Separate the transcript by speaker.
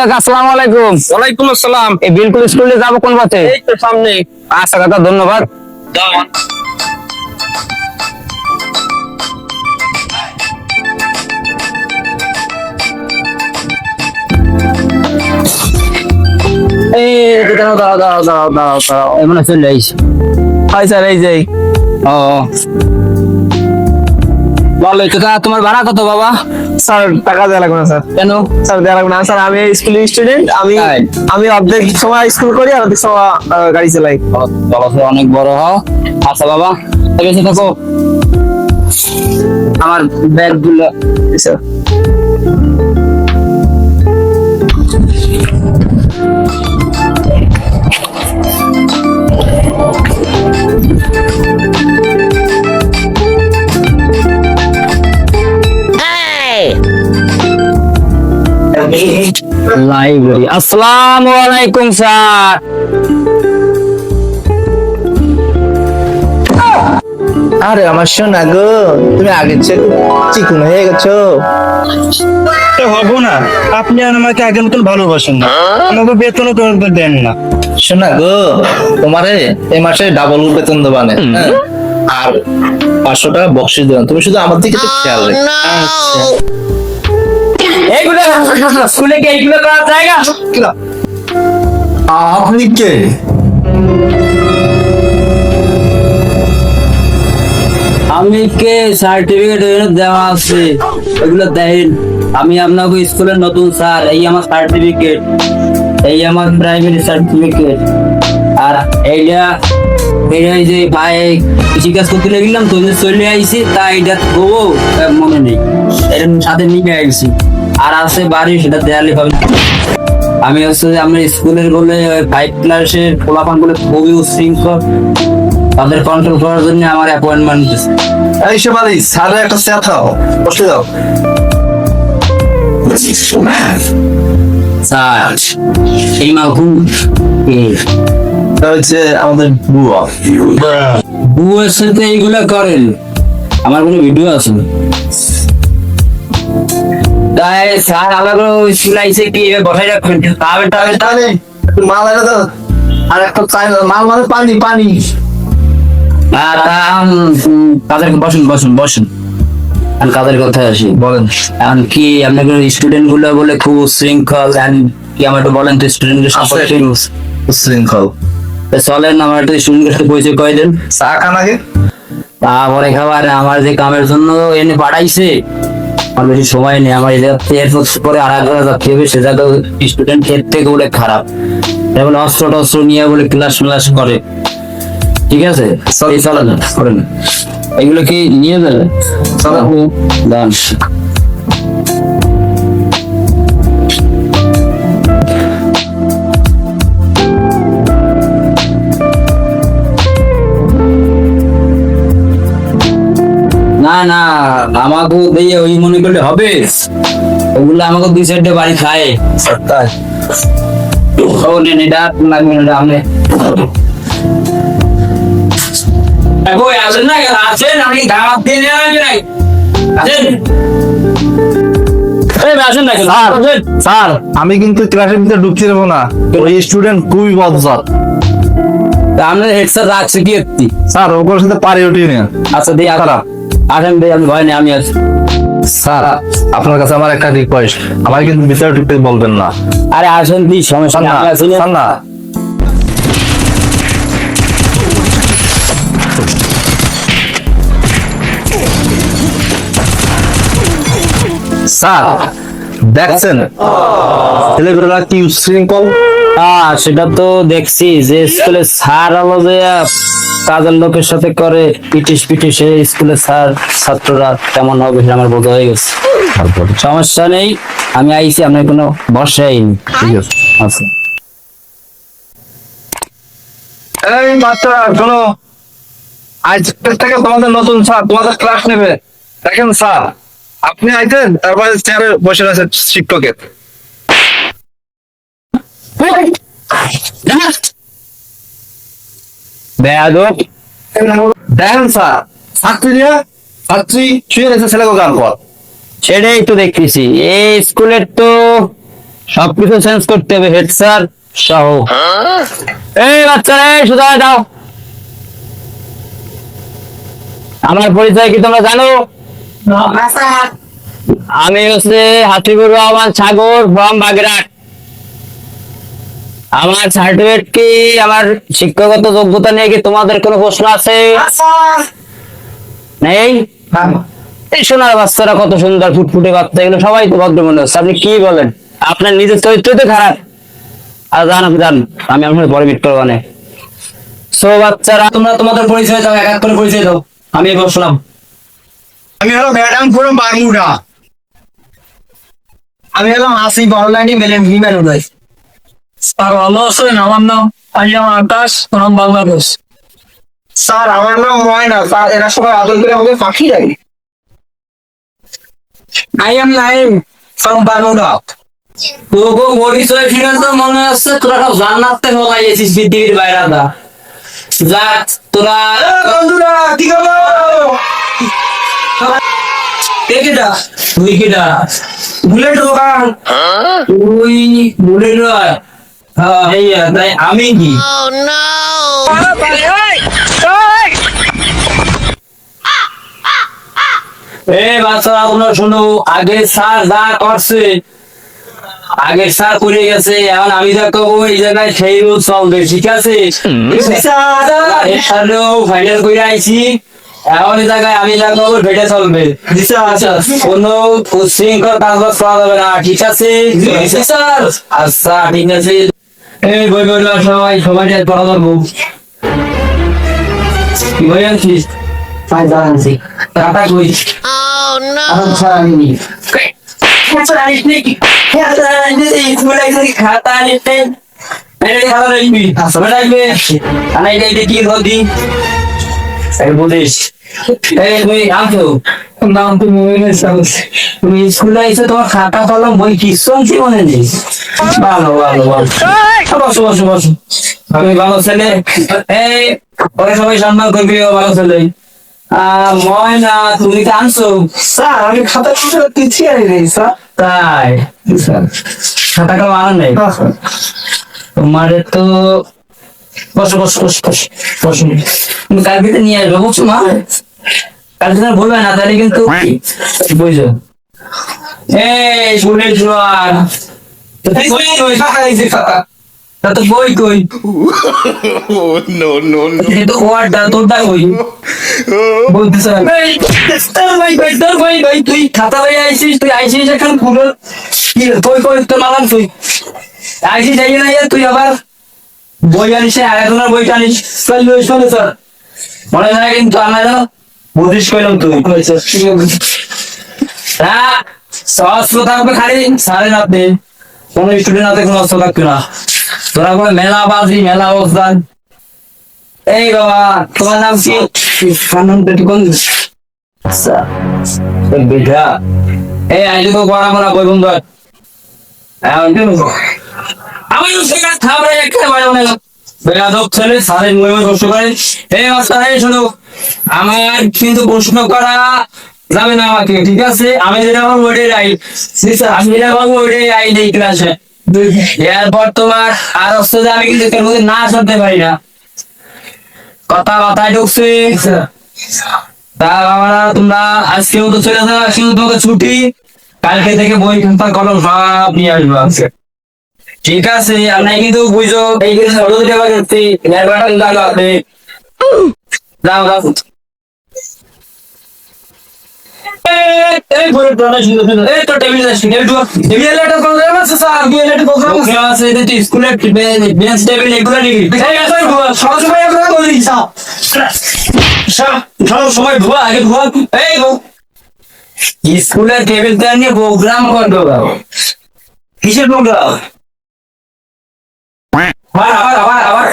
Speaker 1: কাকা আসসালামু আলাইকুম।
Speaker 2: ওয়ালাইকুম আসসালাম।
Speaker 1: এই বিলকুল স্কুলে যাব কোন পথে?
Speaker 2: এই তো সামনে।
Speaker 1: আচ্ছা কাকা ধন্যবাদ। এই দাঁড়াও দাঁড়াও দাঁড়াও দাঁড়াও দাঁড়াও হয় চলে
Speaker 2: হাই স্যার এই যে।
Speaker 1: ও। বলো তো তোমার ভাড়া কত বাবা?
Speaker 2: স্যার টাকা দেওয়া লাগবে না স্যার।
Speaker 1: কেন?
Speaker 2: স্যার দেওয়া লাগবে না। স্যার আমি স্কুলের স্টুডেন্ট আমি? আমি অর্ধেক সময় স্কুল করি আর অর্ধেক সময় গাড়ি চালাই।
Speaker 1: বাবা অনেক বড় হও আচ্ছা বাবা বেঁচে থাকো আমার ব্যাগগুলো
Speaker 2: স্যার
Speaker 1: লাইব্রেরি আসসালামু আলাইকুম স্যার
Speaker 3: আরে আমার সোনা গো তুমি চেয়ে চিকুন হয়ে গেছো।
Speaker 4: হব না আপনি আর আমাকে আগের মতন ভালোবাসেন না। আমাকে বেতনও তো দেন না।
Speaker 3: সোনা গো তোমারে এই মাসে ডাবল বেতন দেবানে হ্যাঁ? আর পাঁচশো টাকা বক্সিস দেবেন তুমি শুধু আমার দিকে খেয়াল রেখো।
Speaker 4: আচ্ছা।
Speaker 1: এইগুলো স্কুলে কি এইগুলো করার জায়গা?
Speaker 3: আপনি কে?
Speaker 1: আমি কে? সার্টিফিকেট দেওয়া আছে। এগুলো দেন। আমি আপনাকে স্কুলের নতুন স্যার। এই আমার সার্টিফিকেট এই আমার প্রাইমারি সার্টিফিকেট আর এইটা এই যে ভাই কৃষি কাজ করতে গেলাম তো যে চলে আইছি তা এইটা ও মনে নেই। এটা সাথে নিয়ে আইছি। আর আছে বাড়ি সেটা দেয়ালে পাবেন। আমি হচ্ছে যে আমরা স্কুলের বলে ফাইভ ক্লাসের পোলাপান বলে খুবই উশৃঙ্খল। তাদের কন্ট্রোল করার জন্য আমার অ্যাপয়েন্টমেন্ট দিচ্ছে
Speaker 3: এই শেফালি স্যারে একটা চা খাও বসে যাও।
Speaker 1: স্যার এই
Speaker 3: হচ্ছে আমাদের বুয়া।
Speaker 1: বুয়ের সাথে এইগুলা করেন। আমার কোনো ভিডিও আছে তাই স্যার আমাকে আইসে কি বসাই রাখবেন?
Speaker 3: তাহলে মাল এনে দাও। আর একটা চাই মাল মানে পানি পানি।
Speaker 1: বসুন বসুন বসুন। কাদের কথায় আসি?
Speaker 3: বলেন।
Speaker 1: এখন কি আপনাদের স্টুডেন্টগুলো বলে খুব শৃঙ্খল কি আমার একটু বলেন তো সম্পর্কে?
Speaker 3: শৃঙ্খল
Speaker 1: চলেন আমার একটু স্টুডেন্টের সাথে পরিচয় করে দেন।
Speaker 3: চা খান আগে।
Speaker 1: তারপরে খাবার আমার যে কামের জন্য এনে পাঠাইছে আমার বেশি সময় নেই, আমার এরপর পরে আর এক জায়গা যাচ্ছে হবে সে জায়গা স্টুডেন্ট এর থেকে বলে খারাপ। যেমন অস্ত্র টস্ত্র নিয়ে বলে ক্লাস ক্লাস করে। ঠিক আছে? এই চলেন করেন এগুলো কি নিয়ে যাবে?
Speaker 3: চলো।
Speaker 1: দান না আমাকে দিয়ে ওই মনে করলে হবে। ওগুলো আমাকে দুই সাইডে বাড়ি খায়। ও নেন এটা লাগবে না এটা কই আসেন না আসেন আপনি দাওয়াত দিয়ে নেন নাকি আসেন। এই আসেন না
Speaker 3: স্যার আমি কিন্তু ক্লাসের ভিতরে ঢুকতে দেবো না। ওই স্টুডেন্ট খুবই বদজাত
Speaker 1: তা আপনার হেড স্যার রাখছে কি একটি?
Speaker 3: স্যার ওগুলোর সাথে পারি উঠি না
Speaker 1: আচ্ছা দিয়ে
Speaker 3: খারাপ।
Speaker 1: আসেন দিয়ে আমি ভয় নেই আমি আছি।
Speaker 3: স্যার আপনার কাছে আমার একটা রিকোয়েস্ট আমার কিন্তু ভিতরে ঢুকতে বলবেন না।
Speaker 1: আরে আসেন দি সমস্যা
Speaker 3: না। স্যার না স্যার দেখছেন? ছেলেগুলোরা কি উশৃঙ্খল
Speaker 1: সেটা তো দেখছি যে স্কুলে স্যার আলো যে কাজের লোকের সাথে করে পিটিশ পিটিশ স্কুলে স্যার ছাত্ররা কেমন হবে আমার বোঝা হয়ে গেছে। সমস্যা নেই আমি আইছি আপনার কোনো নেই।
Speaker 3: ঠিক আছে।
Speaker 1: আচ্ছা।
Speaker 3: এই শোনো আজ থেকে তোমাদের নতুন স্যার তোমাদের ক্লাস নেবে। দেখেন স্যার আপনি আইতেন তারপরে চেয়ারে বসে আছে শিক্ষকের।
Speaker 1: বেয়াদব।
Speaker 3: দেখেন স্যার ছাত্রীরা ছাত্রী শুয়ে রয়েছে ছেলেকে গান পর
Speaker 1: সেটাই তো দেখতেছি। এই স্কুলের তো সবকিছু চেঞ্জ করতে হবে হেড স্যার সহ। এই বাচ্চারা এই সোজা যাও। আমার পরিচয় কি তোমরা জানো? আমি হচ্ছে হাতিবুর রহমান সাগর ফ্রম বাগেরহাট। আমার সার্টিফিকেট কি? আমার শিক্ষাগত যোগ্যতা নিয়ে কি তোমাদের কোনো প্রশ্ন আছে? নেই? এই সোনার বাচ্চারা কত সুন্দর ফুটফুটে বাচ্চা এগুলো সবাই তো ভদ্র মনে হচ্ছে আপনি কি বলেন? আপনার নিজের চরিত্র তো খারাপ। আর জান আপনি জান আমি আপনার পরে মিট করব না সো বাচ্চারা তোমরা তোমাদের পরিচয় দাও এক এক করে পরিচয় দাও। আমি বসলাম।
Speaker 4: আমি হলো ম্যাডাম ফ্রম বারমুডা।
Speaker 2: আমি হলাম আসি অনলাইনে মেলেন বিমান উদয়
Speaker 5: স্যার ভালো আছেন আমার নাম I am Akash from Bangladesh.
Speaker 2: Sir আমার নাম ময়না। স্যার এরা সবাই আদর করে আমাকে পাখি ডাকে।
Speaker 5: I am Naim from Bermuda
Speaker 1: তোকে পরিচয় শুনে তো মনে হচ্ছে তোরা সব জান্নাতে হলাই এসিস পৃথিবীর বাইরে দা যাক তোরা
Speaker 2: বন্ধুরা কি খবর?
Speaker 1: কে কেটা তুই কেটা
Speaker 2: বুলেট দোকান।
Speaker 1: তুই বুলেট হ্যাঁ এই তাই আমি কি? এই বাচ্চারা তোমরা শোনো আগে স্যার যা করছে আগে স্যার করে গেছে এখন আমি যা করব এই জায়গায় সেই রোজ চলবে ঠিক আছে? ফাইনাল করে আইছি এখন এই জায়গায় আমি যা ভেটে চলবে। কোনো উচ্ছৃঙ্খল কাজ বাজ করা যাবে না ঠিক আছে? আচ্ছা ঠিক আছে। এই বই বই সবাই সবাই পড়া ধরবো কি বই আনছিস? ফায়দা আনছি। টাটা কই?
Speaker 6: Oh no!
Speaker 1: আচ্ছা আমি খাতা নাকি খাতা রাখবি রাখবে। কি বলিস এই তুই আনছো?
Speaker 5: নাম তো মুমিনের সাহস
Speaker 1: তুমি স্কুলে এসে তোমার খাতা কলম বই কিছু আনছি মনে নেই ভালো ভালো ভালো। বসো বসো বসো আমি ভালো ছেলে? এই ওরা সবাই সম্মান করবি ও ভালো ছেলে। ময়না তুমি তো আনছো।
Speaker 2: স্যার আমি খাতা খুলে কিছু আনি নেই স্যার
Speaker 1: তাই খাতা কলম আনো নেই। তোমার তো বসো বসো বসো বসো। বসো তুমি কালকে নিয়ে আসবে বুঝছ মা কালকে বলবে না তাহলে কিন্তু বুঝছ এই শুনে জোয়ার বই তা তো কই? তো কই? তোর ভাই ভাই তোর ভাই ভাই তুই খাতা লই আইছিস তুই আইছিস এখন কি কই কই তোর মালাম তুই আইছিস যাই না তুই আবার বই আনিস আর একজনের বই আনিস। চল লই চলে স্যার মনে হয় কিন্তু আমার জানো বুঝিস কইলাম তুই না সহস্র থাকবে খালি। সাড়ে রাতে কোন স্টুডেন্ট হাতে কোনো অস্ত্র থাকবে না। তোরা করে মেলা বাজি, মেলা অবস্থান এই বাবা, তোমার নাম কি? বিঘা এই আজ তো বড় বড় বই বন্ধু আমি সেটা থামরে একটা বড় মনে বেয়াদব ছেলে সারের মহিমা কষ্ট করে। এই অবস্থা, এই শোনো। আমার কিন্তু প্রশ্ন করা যাবে না আমাকে, ঠিক আছে? আমি যেটা বলব আমি যেটা বলব ওইটাই এই ক্লাসে এরপর তোমার আর হচ্ছে আমি কিন্তু মধ্যে না শুনতে পারি না। কথা মাথায় ঢুকছে তা বাবারা, তোমরা আজকে মতো চলে যাও, আজকে মতো তোমাকে ছুটি। কালকে থেকে বই খাতা, কলম সব নিয়ে আসব ঠিক আছে আমরা কিন্তু বুঝো, এই কিন্তু দুটো যাও যাও। তো স্কুলের টেবিল টেবিল নিয়ে প্রোগ্রাম করবে। কিসের প্রোগ্রাম আবার আবার আবার আবার।